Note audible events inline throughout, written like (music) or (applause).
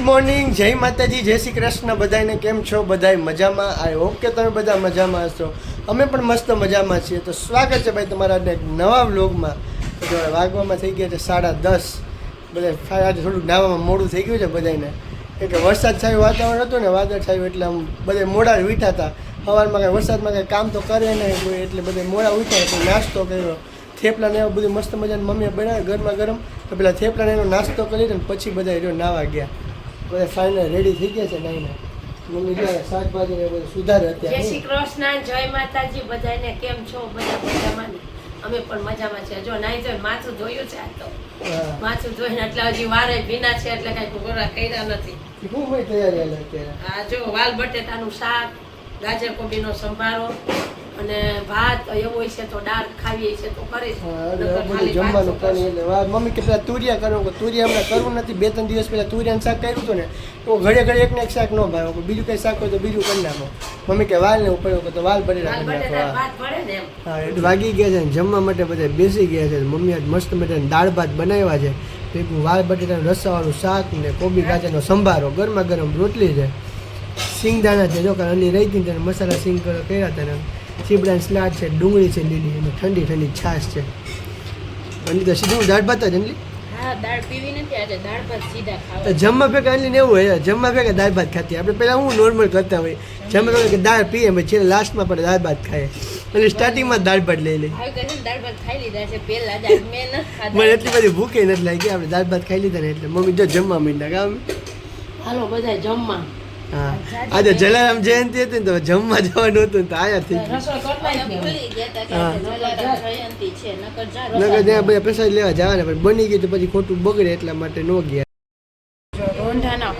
Morning, જય માતાજી, જય શ્રી કૃષ્ણ બધાને કેમ છો? બધાય મજામાં? આઈ હોપ કે તમે બધા મજામાં હશો. અમે પણ મસ્ત મજામાં છીએ. તો સ્વાગત છે ભાઈ તમારા એક નવા વ્લોગમાં. તો વાગવામાં થઈ ગયા છે સાડા દસ. બધા આજે થોડુંક નાવામાં મોડું થઈ ગયું છે બધાને એટલે વરસાદ છાયું વાતાવરણ હતું ને, વાદળ છાયું એટલે આમ બધા મોડા ઉઠ્યા હતા. સવારમાં કાંઈ વરસાદમાં કાંઈ કામ તો કરે નહીં એટલે બધા મોડા ઉઠ્યા તો નાસ્તો કર્યો. થેપલા ને એવું બધું મસ્ત મજાની મમ્મીએ બનાવ્યું ગરમા ગરમ. તો પેલા થેપલાને એનો નાસ્તો કરી ને પછી બધા જો નાવા ગયા. બધા ફાઇનલ રેડી થઈ ગયા છે નાઈને. મમ્મી જો શાકભાજી ને બધું સુધારે જય શ્રી કૃષ્ણ જય માતાજી બધાને કેમ છો? બધા મજામાં? અમે પણ મજામાં છે જો નાઈ જોઈ માથું ધોયું છે આ તો. માથું ધોઈને એટલે હજી વારે ભીના છે એટલે કઈ ગોરા કર્યા નથી. શું હોય તૈયારી હાલે અત્યારે. આ જો વાલ બટેટાનું શાક ગાજર કોબીનો સંભારો અને ભાત એવો હોય છે તો દાળ ખાવી છે તો કરે ખાલી જમવાનું એટલે. મમ્મી કે પેલા તુરિયા કરો કે તુરિયા હમણાં કરવું નથી. બે ત્રણ દિવસ પહેલાં તુરિયાનું શાક કર્યું હતું ને તો ઘડે ઘડે એક ને એક શાક ન ભાવે. બીજું કઈ શાક હોય તો બીજું કરી નાખો. મમ્મી કે વાલ ને ઉપર તો વાલ ભરી રાખી હા. એટલે વાગી ગયા છે જમવા માટે બધા બેસી ગયા છે. મમ્મી આજ મસ્ત મજાની દાળ ભાત બનાવ્યા છે. ભેગું વાલ બટેટાનું રસાવાળું શાક ને કોબી ગાજરનો સંભારો ગરમા ગરમ રોટલી છે. સિંગદાણા છે જો કારણ અની રહી હતી તેને મસાલા સિંગ કરો કર્યા હતા ચીબડાની સ્લાટ છે ડુંગળી છે લીલી અને ઠંડી ઠંડી છાશ છે. અલી તો સીધું દાળ ભાત જ ખાવા. જમવા ભેગા એટલે એવું હોય જમવા ભેગા દાળ ભાત ખાતી. આપણે પહેલાં હું નોર્મલ કરતા હોય. જમવા ભેગા કે દાળ પીએ પછી છેલ્લે લાસ્ટમાં પણ દાળ ભાત ખાઈએ. એટલે સ્ટાર્ટિંગમાં દાળ ભાત લઈ લઈ મને એટલી બધી ભૂખે નથી લાગી આપણે દાળ ભાત ખાઈ લીધા ને એટલે મમ્મી જો જમવા મીંડા કામ હાલો બધા જમવા. હા આજે જલારામ જયંતિ હતી ને તો જમવા જવાનું હતું ને તો આયા થઈ ગયું રસોઈ કરતા જ નહીં. ભૂલી ગયા હતા હા. આજે જલારામ જયંતિ છે નકર જા નકર ત્યાં બધા પ્રસાદ લેવા જવાના પણ બની ગયું તો પછી ખોટું બગડે એટલા માટે ન ગયા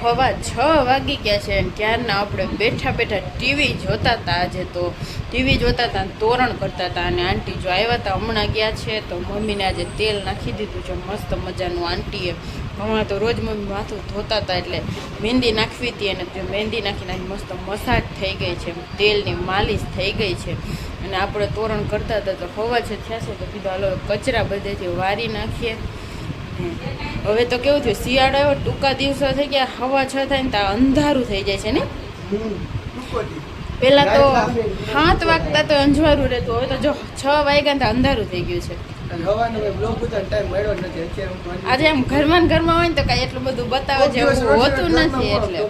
હવા છ વાગી ગયા છે અને ક્યારના આપણે બેઠા બેઠા ટીવી જોતા હતા આજે તો. ટીવી જોતા હતા તોરણ કરતા હતા અને આંટી જો આવ્યા હતા હમણાં ગયા છે તો મમ્મીને આજે તેલ નાખી દીધું છે, મસ્ત મજાનું. આંટીએ હમણાં તો રોજ મમ્મી માથું ધોતા હતા એટલે મહેંદી નાખવી હતી અને તે મહેંદી નાખીને મસ્ત મસાજ થઈ ગઈ છે. તેલની માલિશ થઈ ગઈ છે. અને આપણે તોરણ કરતા હતા તો હવા છે થયા છે તો કીધું, હાલો, કચરા બધેથી વારી નાખીએ. હવે તો કેવું થયું? શિયાળો એવો ટૂંકા દિવસો થઈ ગયા હવા છ થાય ને ત્યાં અંધારું થઈ જાય છે ને? પેલા તો સાત વાગતા તો અંજવાળું રહેતું. હવે તો જો છ વાગ્યા ને અંધારું થઈ ગયું છે. આજે આમ ઘરમાં ઘરમાં હોય ને તો કાંઈ એટલું બધું બતાવે છે જેવું હોતું નથી એટલે.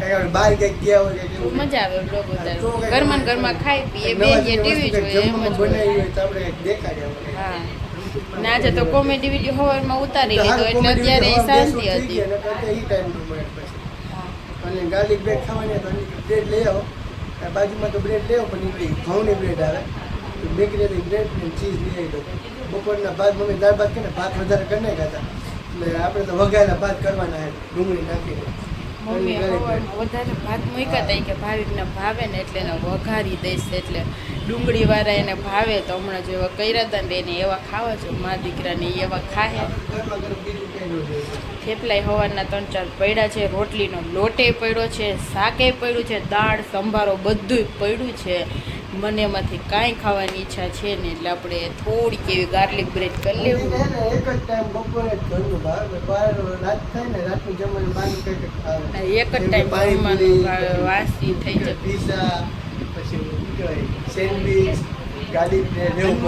બહાર કંઈક ગયા હોય મજા આવે બ્લોગ ઉતાર ઘરમાં ઘરમાં ખાઈ પીએ બે જે ટીવી જોઈએ જમવામાં બનાવી હોય એમ જ હોય. તો આપણે કંઈક હા. ને આજે તો કોમેડી વીડિયો હવારમાં ઉતારી લીધો એટલે અત્યારે શાંતિ હતી. અને ગાર્લિક બ્રેડ ખાવાની તો બ્રેડ લઈ આવો. બાજુમાં તો બ્રેડ લેવો પણ નીકળી ઘઉંની બ્રેડ આવે. તો બેકરીથી બ્રેડ ને ચીઝ લઈ આવી દો. બપોરના ભાત મમ્મી દાળ ભાત કે ને ભાત વધારે કરી નાખ્યા હતા. એટલે આપણે તો વઘારેલા ભાત કરવાના ડુંગળી નાખીને. મમ્મી વધારે ભાત મૂક્યા હતા કે કે ભાવિકને ભાવે ને એટલે એને વઘારી દઈશ એટલે ડુંગળી વાળા એને ભાવે તો હમણાં જો એવા કર્યા હતા ને એને એવા ખાવા છો મા દીકરાને એવા ખાહે. થેપલાય હવાના ત્રણ ચાર પડ્યા છે રોટલીનો લોટે પડ્યો છે શાકે પડ્યું છે દાળ સંભારો બધુંય પડ્યું છે. મને એમાંથી કાંઈ ખાવાની ઈચ્છા છે ને એટલે આપણે થોડીક એવી ગાર્લિક બ્રેડ કરી લેવું. એક જ ટાઈમ બપોરે રાત થાય ને રાતનું જમવાનું પાણી કંઈક એક જ ટાઈમ જમવાનું વાસી થઈ જાય પીઝા પછી સેન્ડવીચ.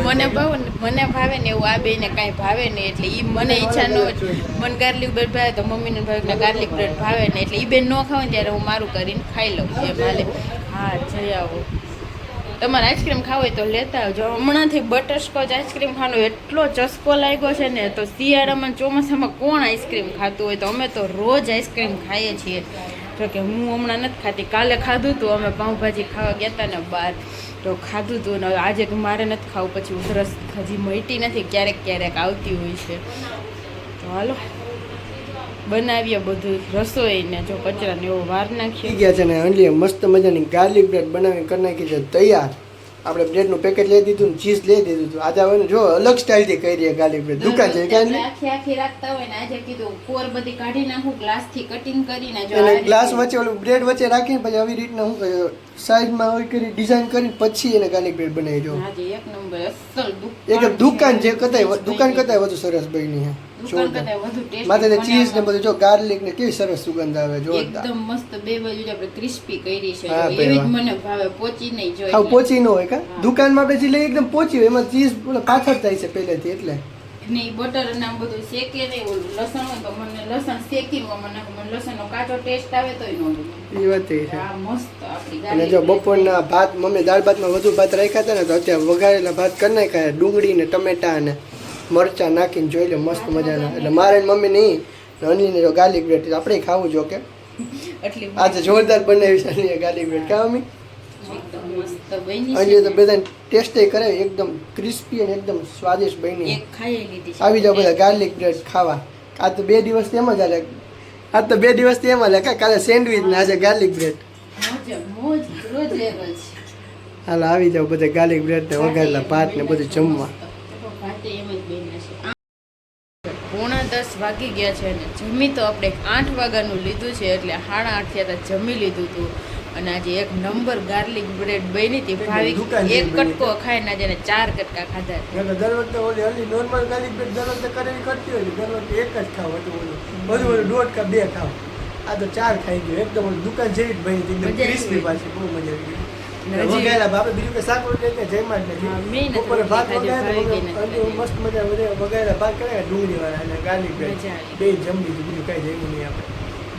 મને ભાવે મને ભાવે ને એવું આ બેને કાંઈ ભાવે ને એટલે એ મને ઈચ્છા ન હોય. મને ગાર્લિક બ્રેડ ભાવે તો મમ્મીને ભાવે ગાર્લિક બ્રેડ ભાવે. ને એટલે એ બેન ન ખાવે ત્યારે હું મારું કરીને ખાઈ લઉં. એમ હાલે હા જઈ આવો. તમારે આઈસ્ક્રીમ ખાવ હોય તો લેતા આવજો. હમણાંથી બટરસ્કોચ આઈસ્ક્રીમ ખાવાનો એટલો ચસ્કો લાગ્યો છે ને, તો શિયાળામાં ચોમાસામાં કોણ આઈસ્ક્રીમ ખાતું હોય તો અમે તો રોજ આઈસ્ક્રીમ ખાઈએ છીએ. જો કે હું હમણાં નથી ખાતી, કાલે ખાધું હતું અમે પાઉંભાજી ખાવા ગયા હતા ને બહાર. તો ખાધું હતું ને આજે મારે નથી ખાવું, પછી ઉધરસ હજી મટી નથી, ક્યારેક ક્યારેક આવતી હોય છે. તો હાલો. બનાવીએ બધું રસોઈને જો કચરાને એવો વાર નાખી ગયા છે ને અંડલી મસ્ત મજાની ગાર્લિક બ્રેડ બનાવી કરી નાખી છે તૈયાર. આપણે બ્રેડનું પેકેટ લઈ દીધું ને ચીઝ લઈ દીધું હતું. આજે આવે ને જો અલગ સ્ટાઇલથી કરી રહ્યા ગાર્લિક બ્રેડ દુકાન છે ક્યાં આખી આખી રાખતા હોય ને આજે કીધું કોર બધી કાઢી નાખું ગ્લાસથી કટિંગ કરીને જો ગ્લાસ વચ્ચે ઓલું બ્રેડ વચ્ચે રાખીને પછી આવી રીતના હું કહ્યું સાઈઝમાં હોય કરી ડિઝાઇન કરી પછી એને ગાર્લિક બ્રેડ બનાવી જો એક નંબર અસલ એક દુકાન જે કતાય દુકાન કતાય વધુ સરસ બની છે. માથે ચીઝ ને બધું જો ગાર્લિક ને કેવી સરસ સુગંધ આવે જોરદાર. એકદમ મસ્ત બે બાજુ આપણે ક્રિસ્પી કરી છે. એવી જ મને ભાવે પોચી નહીં જોઈએ હા પોચી ન હોય કા? દુકાનમાં આપણે જે લઈએ એકદમ પોચી હોય. એમાં ચીઝ પાછળ થાય છે પહેલેથી એટલે. ને બટર અને આમ બધું શેકે નહીં ઓલું લસણ હોય તો મને લસણ શેકીને મને મને લસણનો કાચો ટેસ્ટ આવે તોય ન એ વાત એ છે. આ મસ્ત આપણી અને જો બપોરના ભાત મમ્મી દાળ ભાતમાં વધુ ભાત રાખ્યા હતા ને તો અત્યારે વઘારેલા ભાત કરી નાખ્યા ડુંગળી ને ટમેટા ને મરચાં નાખીને જોઈ લે મસ્ત મજાના. એટલે મારે ને મમ્મી નહીં અનિલને જો ગાર્લિક બ્રેડ આપણે ખાવું જો કે (laughs) આજે જોરદાર બનાવી છે ગાર્લિક બ્રેડ કા છે. તો બધા ટેસ્ટ કરે એકદમ ક્રિસ્પી અને એકદમ સ્વાદિષ્ટ બની. આવી જાવ બધા ગાર્લિક બ્રેડ ખાવા. આ તો બે દિવસ એમ જ હાલે. આ તો બે દિવસ એમ હાલે કાલે સેન્ડવિચ ને આજે ગાર્લિક બ્રેડ હાલ આવી જાવ બધા ગાર્લિક બ્રેડ ને વઘારેલા ભાત ને બધું જમવા. પોણા દસ વાગી ગયા છે અને જમી તો આપણે આઠ વાગ્યાનું લીધું છે એટલે સાડા આઠ થયા જમી લીધું હતું. અને આજે એક નંબર ગાર્લિક બ્રેડ બની હતી ભાવિક એક. કટકો ખાઈને આજે એને ચાર કટકા ખાધા તો દર વખતે ઓલી હલી નોર્મલ ગાર્લિક બ્રેડ દર વખતે કરેલી કરતી હોય દર વખતે એક જ ખાવ હતું ઓલું. બધું બધું દોઢ કા બે ખાવ. આ તો ચાર ખાઈ ગયો એકદમ દુકાન જેવી જ બની હતી એકદમ ક્રિસ્પી પાછી બહુ મજા આવી ગઈ. હજી- વઘારેલા બીજું કે શાક રોટલી કે જયમાં જ નથી. બપોરે ભાત મસ્ત મજા વઘારેલા ભાત કરે ડુંગળી વાળા અને ગાર્લિક બ્રેડ. બે જમી લીધું બીજું કઈ જમ્યું નહીં આપણે.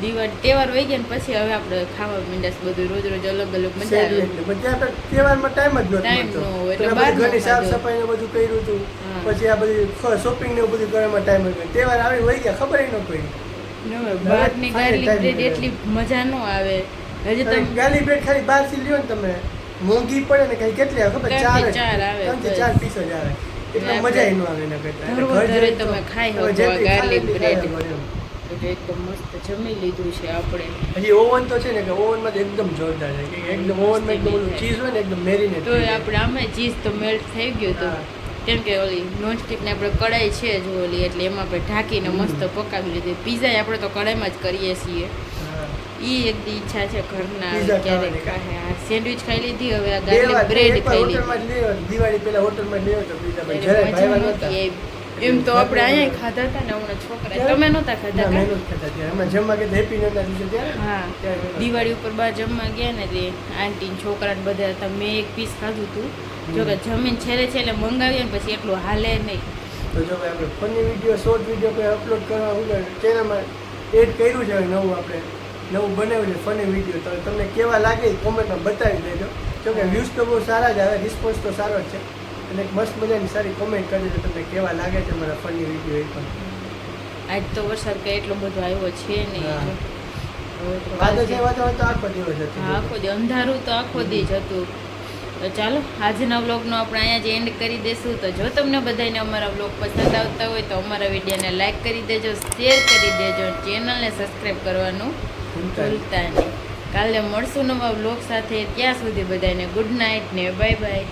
દિવાળી તહેવાર હોય ગયા ને પછી હવે આપણે ખાવા માંડ્યા બધું રોજ રોજ અલગ અલગ મજા આવે. ને તહેવારમાં ટાઈમ જ નહોતો Time મળતો. એટલે બહાર ઘરની સાફ સફાઈ ને બધું કર્યું હતું. પછી આ બધી શોપિંગ ને બધું કરવામાં ટાઈમ હતો તહેવાર આવી હોય ગયા ખબર ન પડી. બહારની ગાર્લિક બ્રેડ એટલી મજા ન આવે. હજી તમે ગાર્લિક બ્રેડ ખાલી બહારથી લ્યો ને તમે. મોંઘી પડે ને કઈ કેટલી આવે ખબર? ચાર ચાર આવે, ત્રણ ચાર પીસ જ આવે. એટલે મજા ન આવે એના કરતા. ઘર તમે ખાઈ હવે ગાર્લિક જેટલી એટલે એકદમ મસ્ત જમી લીધું છે આપણે. હજી ઓવન તો છે ને કે ઓવનમાં એકદમ જોરદાર છે. એકદમ ઓવનમાં એકદમ ઓલું ચીઝ હોય ને એકદમ મેરીનેટ તો આપણે આમાં ચીઝ તો મેલ્ટ થઈ ગયું તો કેમ કે ઓલી નોનસ્ટિકને આપણે કડાઈ છે જો ઓલી એટલે એમાં આપણે ઢાંકીને મસ્ત પકાવી લીધી. પીઝા આપણે તો કડાઈમાં જ કરીએ છીએ. ઈ એક ઈચ્છા છે ઘરના ક્યારેક સેન્ડવિચ ખાઈ લીધી હવે આ ગાર્લિક બ્રેડ ખાઈ લીધી. દિવાળી પહેલા હોટલમાં લેવો તો પીઝા ભાઈ. ત્યારે જ્યારે એમ તો આપણે અહીંયા ખાધા હતા ને હમણાં છોકરા તમે નહોતા ખાધા મેં નહોતા ખાતા ત્યારે. અમે જમવા ગયા હેપી નહોતા દિવસે ત્યારે. હા. દિવાળી ઉપર બહાર જમવા ગયા ને તે આંટી ને છોકરા ને બધા હતા. મેં એક પીસ ખાધું હતું જો કે જમીન છેલ્લે છેલ્લે મંગાવીએ ને પછી એટલું હાલે નહીં. તો જો ભાઈ આપણે ફની વીડિયો શોર્ટ વીડિયો કોઈ અપલોડ કરવા હું ચેનલમાં એડ કર્યું છે નવું આપણે. નવું બનાવ્યું છે ફની વીડિયો. તો તમને કેવા લાગે કોમેન્ટમાં બતાવી દેજો. જો કે વ્યૂઝ તો બહુ સારા જ આવે રિસ્પોન્સ તો સારો જ છે. અને મસ્ત મજાની સારી કોમેન્ટ કરી દેજો તમને કેવા લાગે છે મારા ફની વીડિયો એ પણ. આજ તો વરસાદ કઈ એટલો બધો આવ્યો છે નહીં તો વાદળ છે. તો આખો દિવસ હા, આખો દી અંધારું તો આખો દી જ હતું. તો ચાલો આજના વ્લોગનો આપણે અહીંયા જ એન્ડ કરી દેશું તો જો તમને બધાને અમારા વ્લોગ પસંદ આવતા હોય તો અમારા વિડીયોને લાઈક કરી દેજો શેર કરી દેજો ચેનલને સબસ્ક્રાઈબ કરવાનું ભૂલતા નહીં. કાલે મળશું નવા વ્લોગ સાથે. ત્યાં સુધી બધાને ગુડ નાઇટ ને બાય બાય